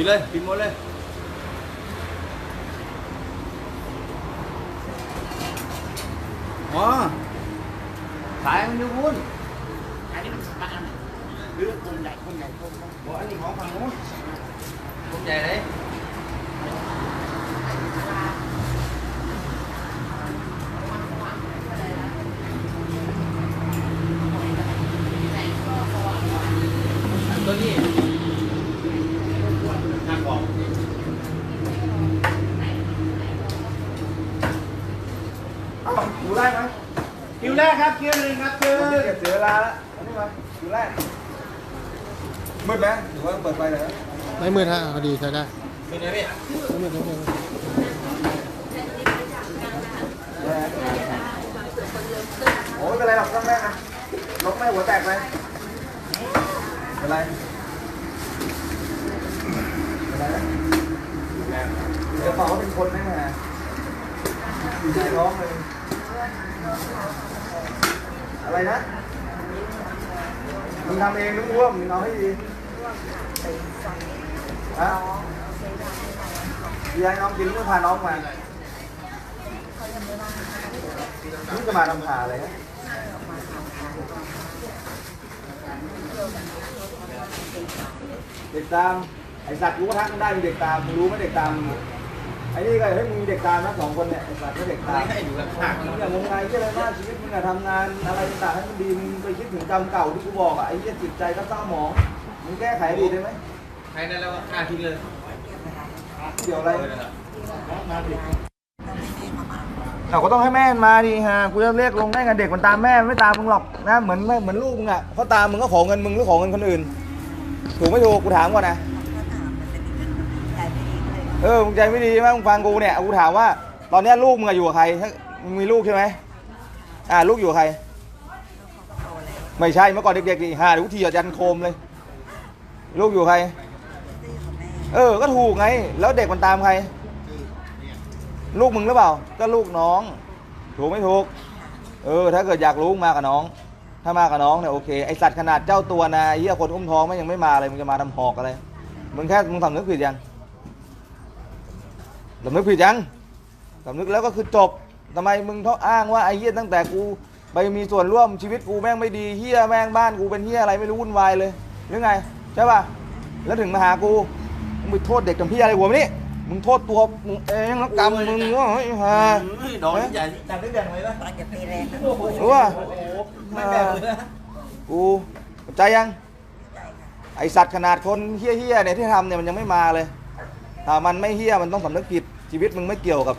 ปิดเลยปิดหมดเลยอ๋อขายมันอยู่พุ่นอันนี้มันบ้านหรือกลุ่มใหญ่กลุ่มใหญ่กลุ่มใหญ่บอกอันนี้ของฝั่งนู้นกลุ่มใหญ่เลยอันตัวนี้หักออก อยู่ได้ไหมคิวแรกครับคิวหนึ่งครับคือเก็บเสียเวลาแล้วอันนี้มาอยู่แรกมืดไหมหรือว่าเปิดไฟเลยนะไม่มืดฮะพอดีใช้ได้เป็นไงพี่ไม่มืดไม่มืดโอ้ยเป็นไรหรอกต้องแม่นะลกแม่หัวแตกไหมเป็นไรเป็นไรนะเดี๋ยวบอกว่าเป็นคนแน่ฮะอยู่ในท้องเลย อะไรนะมึงทำเองนึกว่ามึงเอาให้ดีฮะพี่ให้น้องกินเพื่อพาน้องมานี่จะมาทำหาอะไรฮะเด็กตามไอสัตว์กูก็ทักได้เด็กตามรู้ไหมเด็กตาม ไอ้นี่ก็เฮ้ยมึงเด็กตานะสองคนเนี่ยไอสัตว์ก็เด็กอะไรตามให้อยู่ข้างมึงอย่างงมงายที่อะไรมากชีวิตมึงอะทำงานอะไรต่างๆให้มันดีมึงไปคิดถึงกรรมเก่าที่กูบอกอะไอ้เหี้ยจิตใจก็เศร้าหมองมึงแก้ไขดีได้ไหมใครได้แล้วก็ฆ่าทิ้งเลยเกี่ยวอะไรเออนั่นแหละเราก็ต้องให้แม่มาดิฮะกูจะเรียกลงได้ไงเด็กมันตามแม่ไม่ตามมึงหรอกนะเหมือนเหมือนลูกมึงอะเขาตามมึงก็ขอเงินมึงหรือขอเงินคนอื่น ถูกไม่ถูกกูถามก่อนนะ เออมึงใจไม่ดีใช่ไหมมึงฟังกูเนี่ยกูถามว่า ตอนเนี้ยลูกมึงอะอยู่กับใครถ้ามึงมีลูกใช่ไหมอ่าลูกอยู่กับใคร ไม่ใช่เมื่อก่อนเด็กๆนี่ฮ่าเดี๋ยวกูทียันโคมเลย ลูกอยู่ใคร เออ ก็ถูกไง แล้วเด็กมันตามใคร ลูกมึงหรือเปล่า ก็ลูกน้อง ถูกไม่ถูก เออ ถ้าเกิดอยากรู้มากับน้อง ถ้ามากับน้องเนี่ยโอเคไอสัตว์ขนาดเจ้าตัวนะเหี้ยคนอุ้มท้องไม่ยังไม่มาเลยมึงจะมาทำหอกอะไรมึงแค่มึงสำนึกผิดยัง สำนึกผิดยังสำนึกแล้วก็คือจบทำไมมึงเขาอ้างว่าไอ้เหี้ยตั้งแต่กูไปมีส่วนร่วมชีวิตกูแม่งไม่ดีเหี้ยแม่งบ้านกูเป็นเหี้ยอะไรไม่รู้วุ่นวายเลยหรือไงใช่ป่ะแล้วถึงมาหากูมึงไปโทษเด็กกับพี่อะไรหัวมันนี่มึงโทษตัวมึงเองแล้วกรรมมึงว่าไอ้ห่าเฮ้ยดอกใหญ่จัดได้แบ่งเลยนะตอนจะปีแรกนะรู้ป่ะโอ้โหไม่แบ่งเลยนะกูใจยังไอสัตว์ขนาดคนเฮี้ยๆเนี่ยที่ทำเนี่ยมันยังไม่มาเลย ถ้ามันไม่เฮี้ยมันต้องสำนึกผิดชีวิตมึงไม่เกี่ยวกับ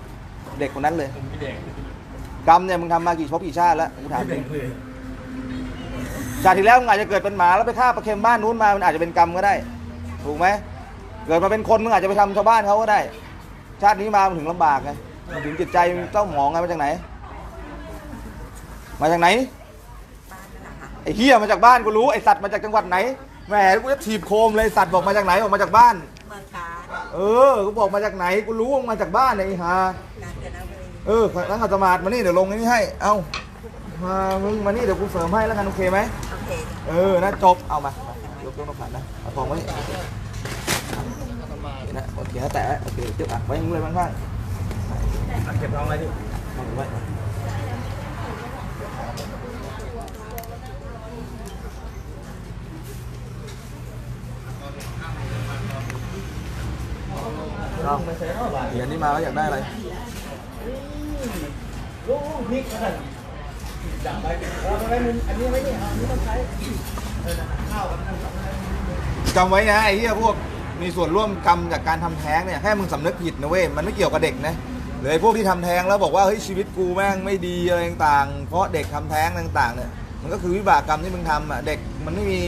เด็กคนนั้นเลย ผมไม่แบ่งกรรมเนี่ยมึงทำมากี่ชบกี่ชาติแล้วกูถามไม่แบ่งเลยชาติที่แล้วมึงอาจจะเกิดเป็นหมาแล้วไปฆ่าปลาเค็มบ้านนู้นมามันอาจจะเป็นกรรมก็ได้ ถูกไหมเกิดมาเป็นคนมึงอาจจะไปทำชาวบ้านเขาก็ได้ ชาตินี้มามันถึงลำบากไงมันถึงจิตใจเจ้าหมองไงมาจากไหน มาจากไหนไอ้เฮียมาจากบ้านกูรู้ไอ้สัตว์มาจากจังหวัดไหนแหมกูจะถีบโคมเลยสัตว์บอกมาจากไหนบอกมาจากบ้าน เมืองกาญเออกูบอกมาจากไหนกูรู้ว่ามึงมาจากบ้านไอ้ห่ากาญจนบุรีเออนั่งขัดสมาธิมานี่เดี๋ยวลงไอ้นี่ให้ เอ้ามามึงมานี่เดี๋ยวกูเสริมให้แล้วกันโอเคไหมโอเคเออนะจบเอามายกยกนกผ่านนะเอาทองไว้นี่นี่นะโอเคนะแตะไว้โอเคเจ็บอะไว้อย่างนี้เลยข้างอะเก็บทองไว้ดิๆเอาไว้ เอาเหรียญนี้มาแล้วอยากได้อะไรลูกพริกอะไรจับไปเอาไปมึงอันนี้ไว้นี่อันนี้ต้องใช้ข้าวจำไว้นะไอ้เหี้ยพวกมีส่วนร่วมกรรมจากการทำแท้งเนี่ยแค่มึงสำนึกผิดนะเว้ยมันไม่เกี่ยวกับเด็กนะหรือไอ้พวกที่ทำแท้งแล้วบอกว่าเฮ้ยชีวิตกูแม่งไม่ดีอะไรต่างๆ เพราะเด็กทำแท้งต่างๆเนี่ยมันก็คือวิบากกรรมที่มึงทำอะเด็กมันไม่มี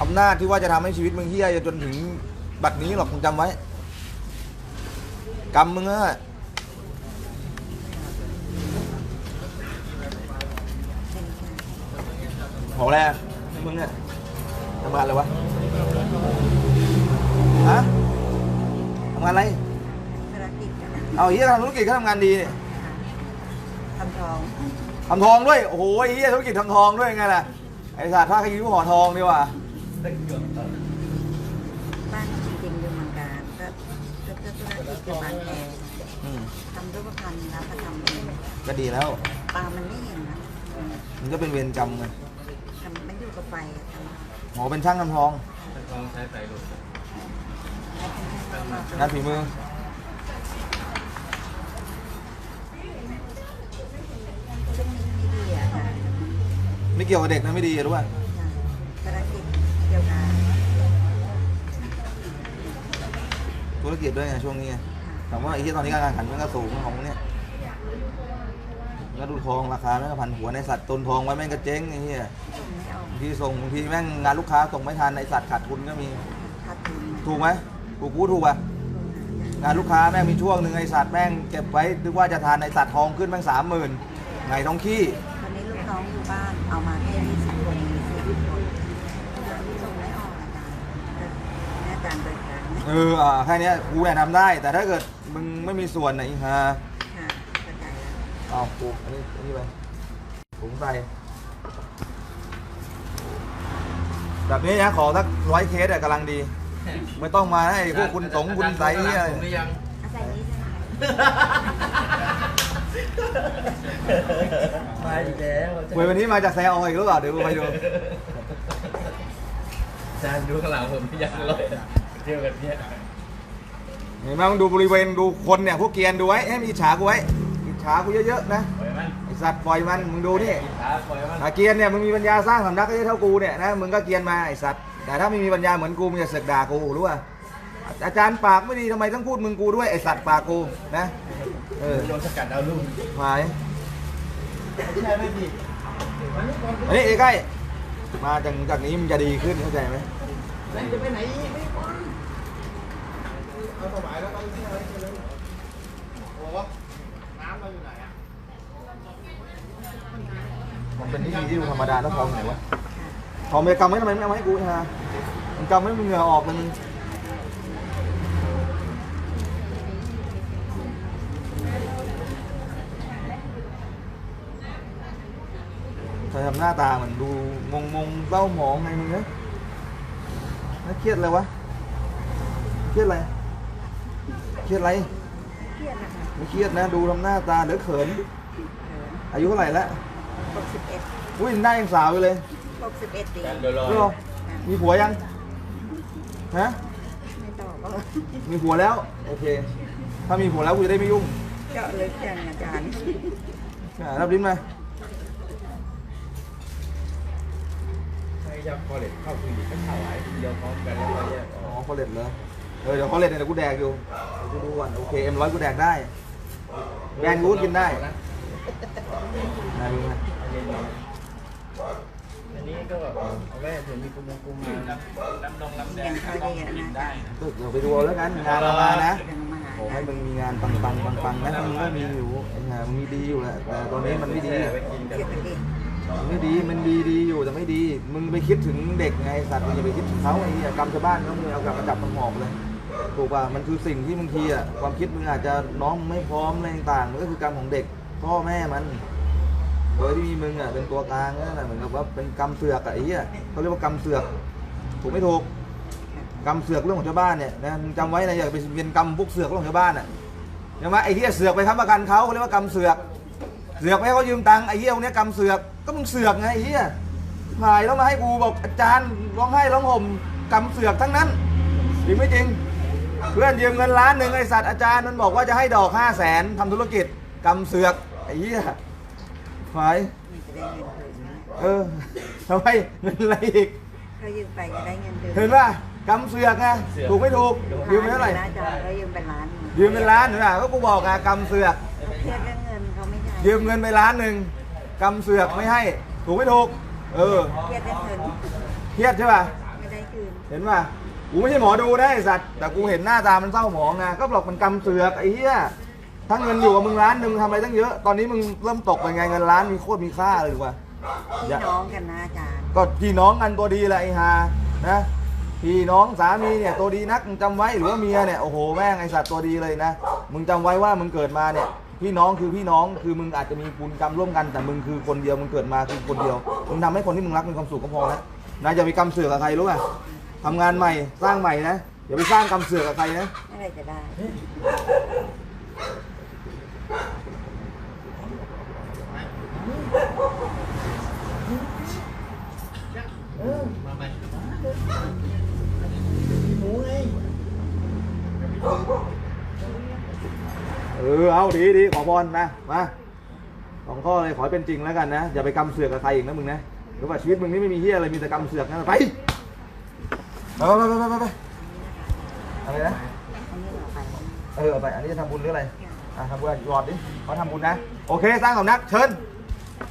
อำนาจที่ว่าจะทำให้ชีวิตมึงเฮี้ยจนถึงบัดนี้หรอกมึงจำไว้ กรรมมึงอะหอแล้วมึงเนี่ยทำงานอะไรวะ ฮะทำงานอะไรธุรกิจกันนะเอาเฮียทำธุรกิจก็ทำงานดีเนี่ยทำทองทำทองด้วย โอ้โหไอ้เฮียธุรกิจทำทองด้วยไงล่ะ ไอ้สัตว์ถ้าขยิ้วห่อทองดีกว่า ไป บ้านจริงๆอยู่เมืองการก็ก็ก็ ธุรกิจอยู่บางแคอืมทำรูปพรรณรับประทำเองก็ดีแล้ว ปลามันไม่เห็นนะอืมมันก็เป็นเวรกรรมไงทำไม่อยู่กับไฟอะทำหมอเป็นช่างทำทองทองใช้ไฟลุกงานฝีมือ ซึ่งไม่ดีอะค่ะไม่เกี่ยวกับเด็กนะไม่ดีรู้ป่ะธุรกิจเกี่ยวกับธุรกิจด้วยไงช่วงนี้ไง ถามว่าไอ้ที่ตอนนี้การแข่งขันมันก็สูงของพวกเนี้ยแล้วดูทองราคาแม่งก็พันหัวในสัตว์ตุนทองไว้แม่งก็เจ๊งไอ้เหี้ยส่งไม่ออกบางทีส่งบางทีแม่งงานลูกค้าส่งไม่ทันไอสัตว์ขาดทุนก็มี ขาดทุนถูกไหมถูกกูถูกป่ะงานลูกค้าแม่งมีช่วงหนึ่งไอสัตว์แม่งเก็บไว้นึกว่าจะทานไอสัตว์ทองขึ้นแม่งสามหมื่นไงท้องขี้ตอนนี้ลูกน้องอยู่บ้านเอามาแค่ยี่สิบคนสิบคนส่งไม่ออกอาจารย์แต่อาจารย์เบิกทางนะเอออ่าแค่เนี้ยกูเนี่ยทำได้ แต่ถ้าเกิด มึงไม่มีส่วนไหนฮะค่ะเข้าใจแล้วเอากูอันนี้อันนี้ไปถุงใส่แบบนี้นะขอสักร้อยเคสอะกำลังดี ไม่ต้องมาให้พวกคุณสงคุณใสเนี่ยผมหรือยังอาศัยนี้ใช่ไหมมาอีกแล้วเว้ยวันนี้มาจากแซออยอีกหรือเปล่าเดี๋ยวกูไปดูอาจารย์ดูข้างหลังผมหรือยังเลยเที่ยวกันเนี่ย เห็นไหมมึงดูบริเวณดูคนเนี่ยพวกเกรียนดูไว้ให้มีอิจฉากูไว้อิจฉากูเยอะๆนะปล่อยมันไอสัตว์ปล่อยมันมึงดูนี่ขาปล่อยมันถ้าเกรียนเนี่ยมึงมีปัญญาสร้างสำนักให้เท่ากูเนี่ยนะมึงก็เกรียนมาไอสัตว์แต่ถ้าไม่มีปัญญาเหมือนกูมึงจะเสอกด่ากูรู้ป่ะอาจารย์ปากไม่ดีทำไมต้องพูดมึงกูด้วยไอสัตว์ปากกูนะเออโดนสกัดเอาลูกหายใช่ไหมพี่อันนี้เอ้ใกล้มาจากจากนี้มันจะดีขึ้นเข้าใจไหมนั่นจะไปไหนไม่ไป เอาสบายแล้วต้องเที่ยวอะไรกันเลยโอ้น้ำเราอยู่ไหนอะมันเป็นวิธีที่ดูธรรมดาแล้วทองไหนวะทองเมกำไว้ทำไมไม่เอามาให้กูฮะมันกำไว้มึงเหงื่อออกมันใครทำหน้าตาเหมือนดูงงงเศร้าหมองไงมึงเนี่ยน่าเครียดอะไรวะ เครียดอะไร เครียดอะไร เครียดนะคะไม่เครียดนะ ดูทำหน้าตาเหลือเขิน อายุเท่าไหร่แล้วหกสิบเอ็ดอุ้ยหน้ายังสาวอยู่เลยหกสิบเอ็ดปีเดี๋ยวรอเรื่องมีผัวยัง ฮะ ไม่ตอบก็มีผัวแล้ว โอเค ถ้ามีผัวแล้วกูจะได้ไม่ยุ่งเจาะลึกจังอาจารย์อ่ารับลิ้นมาใครจะพอเด็ดเข้าคุยกันเข้าไหวเดียวพร้อมกันแล้วก็แยกออ๋ออกคอเลตเหรอ เออเดี๋ยวคอเลตเนี่ยเดี๋ยวกูแดกอยู่เดี๋ยวกูดูก่อนโอเคเอ็มร้อยกูแดกได้ แบรนด์กูก็กินได้นะดูนะอันนี้ก็เอาไว้เผื่อมีกุมงกุมมาน้ำนงน้ำแดงก็กินได้นะเดี๋ยวไปดูเอาแล้วกันงานเรามานะยังมาหาขอให้มึงมีงานปังปังปังปังๆนะมึงก็มีอยู่ไอ้งานมึงมีดีอยู่แหละแต่ตอนนี้มันไม่ดีไปกินกันเศรษฐกิจไม่ดีมันดีดีอยู่แต่ไม่ดี มึงไปคิดถึงเด็กไงสัตว์มึงอย่าไปคิดถึงเขาไอ้เหี้ยกรรมชาวบ้านเขามึงเอากลับมาจับมันหอบเลย ถูกป่ะมันคือสิ่งที่บางทีอะความคิดมึงอาจจะน้องมึงไม่พร้อมอะไรต่างๆมันก็คือกรรมของเด็กพ่อแม่มัน โดยที่มีมึงอะเป็นตัวกลางนั่นแหละเหมือนกับว่าเป็นกรรมเสือกอะไอ้เหี้ยเขาเรียกว่ากรรมเสือก ถูกไม่ถูกกรรมเสือกเรื่องของชาวบ้านเนี่ยนะมึงจำไว้นะอย่าไปเป็นกรรมพวกเสือกเรื่องของชาวบ้านอะใช่ไหมไอ้เหี้ยเสือกไปค้ำประกันเขาเขาเรียกว่ากรรมเสือก เสือกไปให้เขายืมตังค์ไอ้เหี้ยพวกเนี้ยกรรมเสือกก็มึงเสือกไงไอ้เหี้ยหายแล้วมาให้กูบอกอาจารย์ร้องไห้ร้องห่มกรรมเสือกทั้งนั้นจริงไม่จริง เพื่อนยืมเงินล้านหนึ่งไอ้สัตว์อาจารย์มันบอกว่าจะให้ดอกห้าแสนทำธุรกิจกรรมเสือกไอ้เหี้ยหายมันจะได้เงินคืนนะเออทำไมเงินอะไรอีกเขายืมไปก็ได้เงินคืนเห็นป่ะกำเสือกไงถูกไม่ถูกยืมไปเท่าไหร่ล้นนะอาจารย์เขายืมเป็นล้านยืมเป็นล้านเห็นป่ะก็กูบอกไงกำเสือกเครียดเรื่องเงินเขาไม่ใช่ยืมเงินไปล้านหนึ่งกำเสือกไม่ให้ ถูกไม่ถูกเออเครียดเรื่องเงินเครียดใช่ป่ะไม่ได้คืนเห็นป่ะ กูไม่ใช่หมอดูนะไอ้สัตว์แต่กูเห็นหน้าตามันเศร้าหมองไงก็บอกมันกำเสือกไอ้เหี้ยถ้าเงินอยู่กับมึงล้านหนึ่งทำอะไรตั้งเยอะ ตอนนี้มึงเริ่มตกไปไงเงินล้านมีโคตรมีค่าเลยดีกว่าพี่น้องกันนะอาจารย์ ก็พี่น้องกันตัวดีแหละไอ้ฮานะพี่น้องสามีเนี่ยตัวดีนักมึงจำไว้หรือว่าเมียเนี่ยโอ้โหแม่งไอสัตว์ตัวดีเลยนะมึงจำไว้ว่ามึงเกิดมาเนี่ยพี่น้องคือพี่น้องคือมึงอาจจะมีบุญกรรมร่วมกันแต่มึงคือคนเดียวมึงเกิดมาคือคนเดียวมึงทำให้คนที่มึงรักมีความสุขก็พอแล้ว นะอย่าไปกรรมเสือกกับใครรู้ป่ะทำงานใหม่สร้างใหม่นะอย่าไปสร้างกรรมเสือกกับใครนะเมื่อไหรจะได้ เออเอาดีดีขอพรนะมาสองข้อเลยขอให้เป็นจริงแล้วกันนะอย่าไปกรรมเสือกกับใครอีกนะมึงนะ รือว่าชีวิตมึงนี่ไม่มีเฮียอะไรมีแต่กรรมเสือกนะไปไปไปไปไปไปไปอะไรนะเราไปเออเอาไปอันนี้จะทำบุญหรืออะไรอะทำบุญหยอดดิเขาทำบุญนะ โอเคสร้างสำนักเชิญ